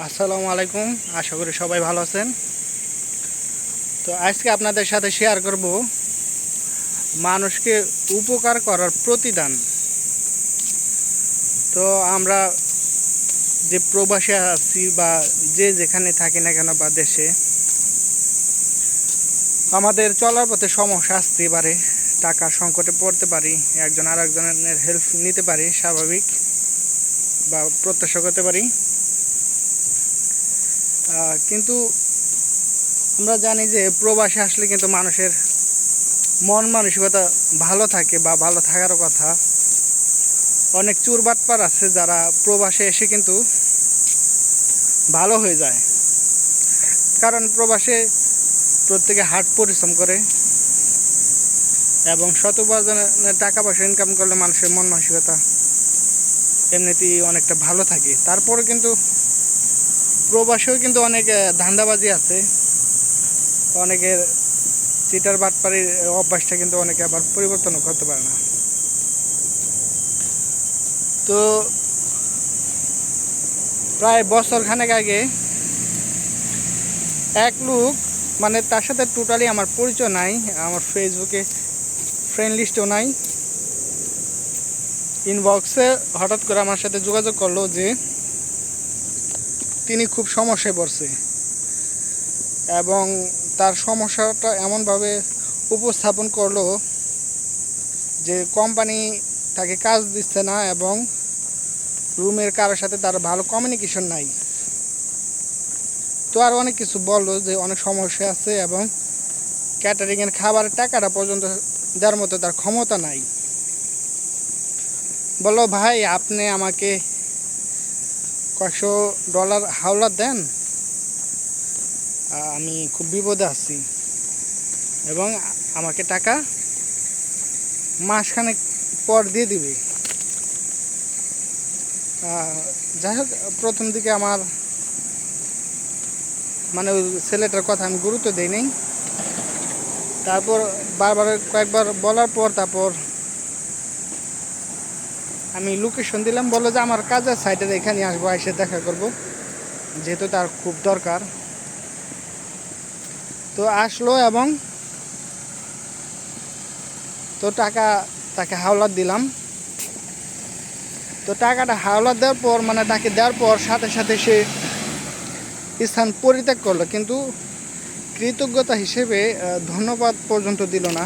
আসসালামু আলাইকুম। আশা করি সবাই ভালো আছেন। তো আজকে আপনাদের সাথে শেয়ার করব মানুষকে উপকার করার প্রতিদান। তো আমরা যে প্রবাসে আছি বা যে যেখানে থাকি না কেন বা দেশে, আমাদের চলার পথে সমস্যা আসতে পারে টাকা সংকটে পড়তে পারি, একজন আর একজনের হেল্প নিতে পারি, স্বাভাবিক বা প্রত্যাশা করতে পারি। কিন্তু আমরা জানি যে প্রবাসে আসলে কিন্তু মানুষের মন মানসিকতা ভালো থাকে বা ভালো থাকার কথা। অনেক চুরবাটপার আছে যারা প্রবাসে এসে কিন্তু ভালো হয়ে যায়। কারণ প্রবাসে প্রত্যেকে হাট পরিশ্রম করে এবং শত উপার্জনের টাকা পয়সা ইনকাম করলে মানুষের মন মানসিকতা এমনিতেই অনেকটা ভালো থাকে। তারপরে কিন্তু প্রবাসেও কিন্তু অনেক ধান্দাবাজি আছে। অনেকের চিটার বাটপাড়ির অভ্যাসটা কিন্তু অনেকে আবার পরিবর্তনও করতে পারে না। তো প্রায় বছর খানেক আগে এক লোক মানে তার সাথে টোটালি আমার পরিচয় নাই, আমার ফেসবুকে ফ্রেন্ড লিস্টও নাই। ইনবক্সে হঠাৎ করে আমার সাথে যোগাযোগ করল যে তিনি খুব সমস্যায় পড়ছে। এবং তার সমস্যাটা এমনভাবে উপস্থাপন করল যে কোম্পানি তাকে কাজ দিচ্ছে না এবং রুমের কারোর সাথে তার ভালো কমিউনিকেশন নাই। তো আর অনেক কিছু বলল যে অনেক সমস্যা আছে এবং ক্যাটারিংয়ের খাবারের টাকাটা পর্যন্ত দেওয়ার মতো তার ক্ষমতা নাই। বলল, ভাই, আপনি আমাকে কয়েকশো ডলার হাওলা দেন আমি খুব বিপদে আছি। এবং আমাকে টাকা মাসখানেক পর দিয়ে দিবে। যাই হোক, প্রথম দিকে আমার মানে ওই ছেলেটার কথা আমি গুরুত্ব দিই নাই। তারপর বারবার কয়েকবার বলার পর তারপর আমি লোকেশন দিলাম, বলল যে আমার কাজের সাইডের এখানে আসব, এসে দেখা করব। যেহেতু তার খুব দরকার। তো আসলো এবং তো টাকা, তাকে হাওলাত দিলাম। তো টাকাটা হাওলাত দেওয়ার পর মানে তাকে দেওয়ার পর সাথে সাথে সে স্থান পরিত্যাগ করল। কিন্তু কৃতজ্ঞতা হিসেবে ধন্যবাদ পর্যন্ত দিল না।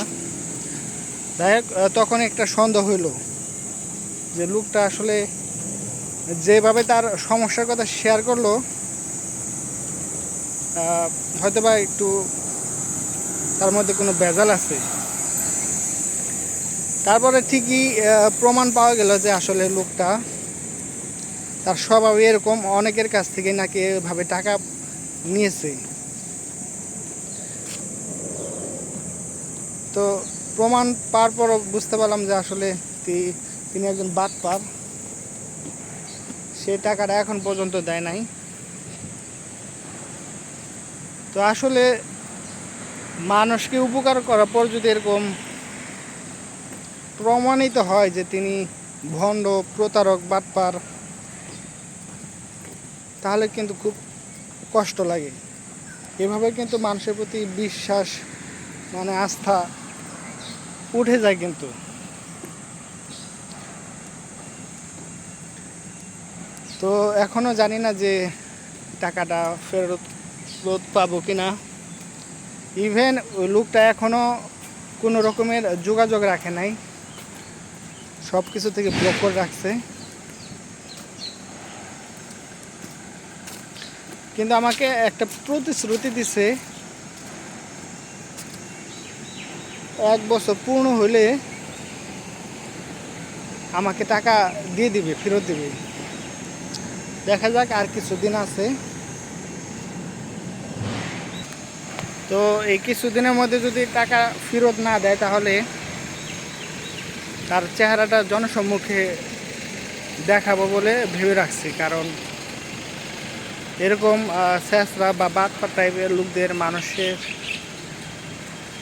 যাই তখন একটা সন্দেহ হইল। যে লোকটা আসলে যেভাবে তার সমস্যার কথা শেয়ার করল হয়তো বা একটু তার মধ্যে কোনো ভেজাল আছে। তারপরে ঠিকই প্রমাণ পাওয়া গেল যে আসলে লোকটা তার স্বভাব এরকম, অনেকের কাছ থেকে নাকি এভাবে টাকা নিয়েছে। তো প্রমাণ পাওয়ার পর বুঝতে পারলাম যে আসলে তিনি একজন বাটপার। সে টাকাটা এখন পর্যন্ত দেয় নাই। তো আসলে মানুষকে উপকার করার পর যদি এরকম প্রমাণিত হয় যে তিনি ভণ্ড, প্রতারক, বাটপার, তাহলে কিন্তু খুব কষ্ট লাগে। এভাবে কিন্তু মানুষের প্রতি বিশ্বাস মানে আস্থা উঠে যায় কিন্তু। তো এখনও জানি না যে টাকাটা ফেরত ফেরত পাবো কি না ইভেন ওই লোকটা এখনও কোনো রকমের যোগাযোগ রাখে নাই। সব কিছু থেকে ব্লক করে রাখছে। কিন্তু আমাকে একটা প্রতিশ্রুতি দিছে, এক বছর পূর্ণ হলে আমাকে টাকা দিয়ে দিবে, ফেরত দিবে। দেখা যাক আর কিছুদিন আছে। তো এই কিছুদিনের মধ্যে যদি টাকা ফেরত না দেয় তাহলে তার চেহারাটা জনসম্মুখে দেখাবো বলে ভেবে রাখছি। কারণ এরকম স্যাঁচরা বা বাটপা টাইপের লোকদের মানুষের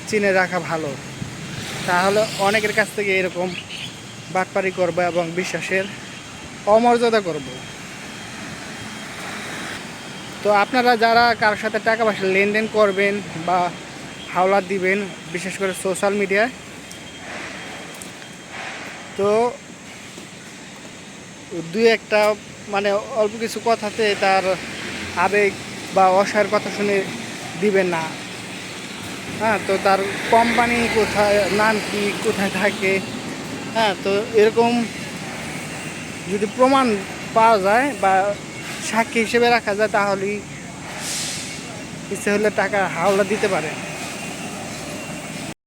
চিনে রাখা ভালো। তাহলে অনেকের কাছ থেকে এরকম বাটপারি করব এবং বিশ্বাসের অমর্যাদা করব। তো আপনারা যারা কারোর সাথে টাকা পয়সা লেনদেন করবেন বা হাওলা দিবেন, বিশেষ করে সোশ্যাল মিডিয়ায়, তো দুই একটা মানে অল্প কিছু কথাতে তার আবেগ বা অসহায়ের কথা শুনে দিবেন না। হ্যাঁ তো তার কোম্পানি কোথায়, নাম কি, কোথায় থাকে হ্যাঁ তো এরকম যদি প্রমাণ পাওয়া যায় বা সাক্ষী হিসেবে রাখা যায় তাহলেই ইচ্ছে হলে টাকা হাওলা দিতে পারে।